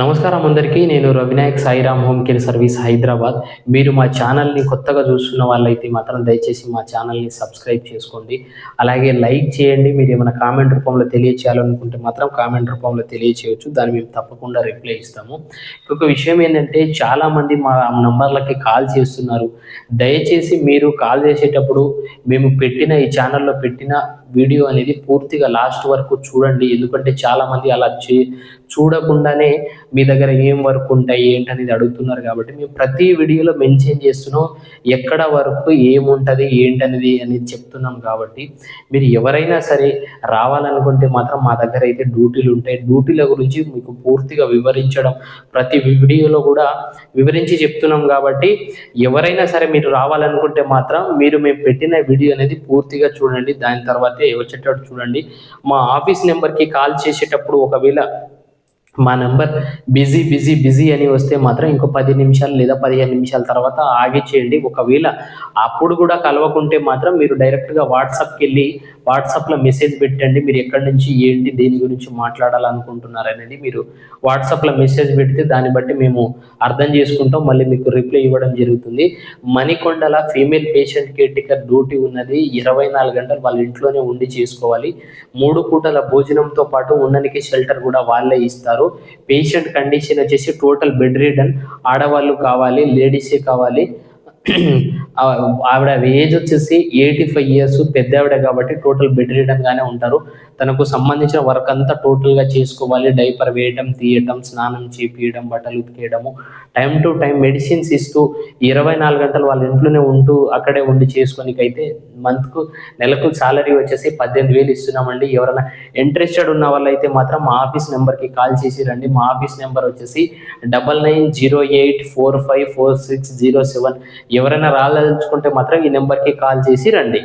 నమస్కారం అందరికీ. నేను Ravinayak Sairam home care service Hyderabad. మీరు మా ఛానల్ని కొత్తగా చూస్తున్న వాళ్ళైతే మాత్రం దయచేసి మా ఛానల్ని సబ్స్క్రైబ్ చేసుకోండి. అలాగే లైక్ చేయండి. మీరు ఏమైనా కామెంట్ రూపంలో తెలియచేయాలనుకుంటే మాత్రం కామెంట్ రూపంలో తెలియచేయచ్చు. దాన్ని మేము తప్పకుండా రిప్లై ఇస్తాము. ఇంకొక విషయం ఏంటంటే చాలామంది మా నంబర్లకి కాల్ చేస్తున్నారు. దయచేసి మీరు కాల్ చేసేటప్పుడు మేము పెట్టిన ఈ ఛానల్లో పెట్టిన వీడియో అనేది పూర్తిగా లాస్ట్ వరకు చూడండి. ఎందుకంటే చాలామంది అలా చే చూడకుండానే మీ దగ్గర ఏం వర్క్ ఉంటాయి ఏంటనేది అడుగుతున్నారు కాబట్టి మేము ప్రతి వీడియోలో మెన్షన్ చేస్తున్నాం. ఎక్కడ వర్క్ ఏముంటుంది ఏంటనేది అనేది చెప్తున్నాం కాబట్టి మీరు ఎవరైనా సరే రావాలనుకుంటే మాత్రం మా దగ్గర అయితే డ్యూటీలు ఉంటాయి. డ్యూటీల గురించి మీకు పూర్తిగా వివరించడం ప్రతి వీడియోలో కూడా వివరించి చెప్తున్నాం కాబట్టి ఎవరైనా సరే మీరు రావాలనుకుంటే మాత్రం మీరు మేము పెట్టిన వీడియో అనేది పూర్తిగా చూడండి. దాని తర్వాత వచ్చేటట్టు చూడండి. మా ఆఫీస్ నెంబర్కి కాల్ చేసేటప్పుడు ఒకవేళ మా నెంబర్ బిజీ బిజీ బిజీ అని వస్తే మాత్రం ఇంకో పది నిమిషాలు లేదా పదిహేను నిమిషాల తర్వాత ఆగి చేయండి. ఒకవేళ అప్పుడు కూడా కలవకుంటే మాత్రం మీరు డైరెక్ట్గా వాట్సాప్కి వెళ్ళి వాట్సాప్లో మెసేజ్ పెట్టండి మీరు ఎక్కడి నుంచి ఏంటి దేని గురించి మాట్లాడాలనుకుంటున్నారు అనేది మీరు వాట్సాప్లో మెసేజ్ పెడితే దాన్ని బట్టి మేము అర్థం చేసుకుంటాం మళ్ళీ మీకు రిప్లై ఇవ్వడం జరుగుతుంది. మణికొండల female patient caretaker duty ఉన్నది ఇరవై నాలుగు గంటలు వాళ్ళ ఇంట్లోనే ఉండి చేసుకోవాలి. మూడు పూటల భోజనంతో పాటు ఉండనికి షెల్టర్ కూడా వాళ్ళే ఇస్తారు. పేషెంట్ కండిషన్ వచ్చేసి టోటల్ బెడ్ రీడన్ ఆడవాళ్ళు కావాలి లేడీసే కావాలి. ఆవిడ ఏజ్ వచ్చేసి ఎయిటీ ఫైవ్ ఇయర్స్ పెద్ద ఆవిడ కాబట్టి టోటల్ బెడ్ రిడన్ గానే ఉంటారు. తనకు సంబంధించిన వర్క్ అంతా టోటల్గా చేసుకోవాలి. డైపర్ వేయడం తీయటం స్నానం చేపియడం బట్టలు ఉతికేయడము. టైం టు టైం మెడిసిన్స్ ఇస్తూ ఇరవై నాలుగు గంటలు వాళ్ళ ఇంట్లోనే ఉంటూ అక్కడే ఉండి చేసుకోనికైతే మంత్కు నెలకు సాలరీ వచ్చేసి పద్దెనిమిది వేలు ఇస్తున్నామండి. ఎవరైనా ఇంట్రెస్టెడ్ ఉన్న వాళ్ళైతే మాత్రం మా ఆఫీస్ నెంబర్కి కాల్ చేసి రండి. మా ఆఫీస్ నెంబర్ వచ్చేసి double nine zero eight four five four six zero seven ఎవరైనా రాదలుచుకుంటే మాత్రం ఈ నెంబర్కి కాల్ చేసి రండి.